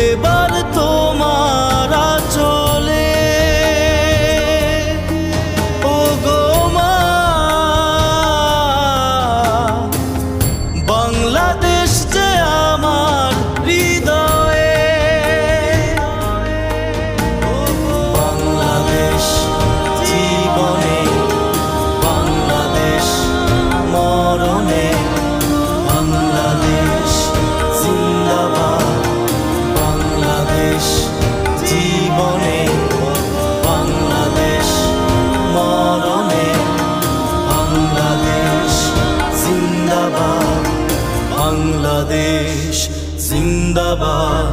এবার বাংলাদেশ জিন্দাবাদ।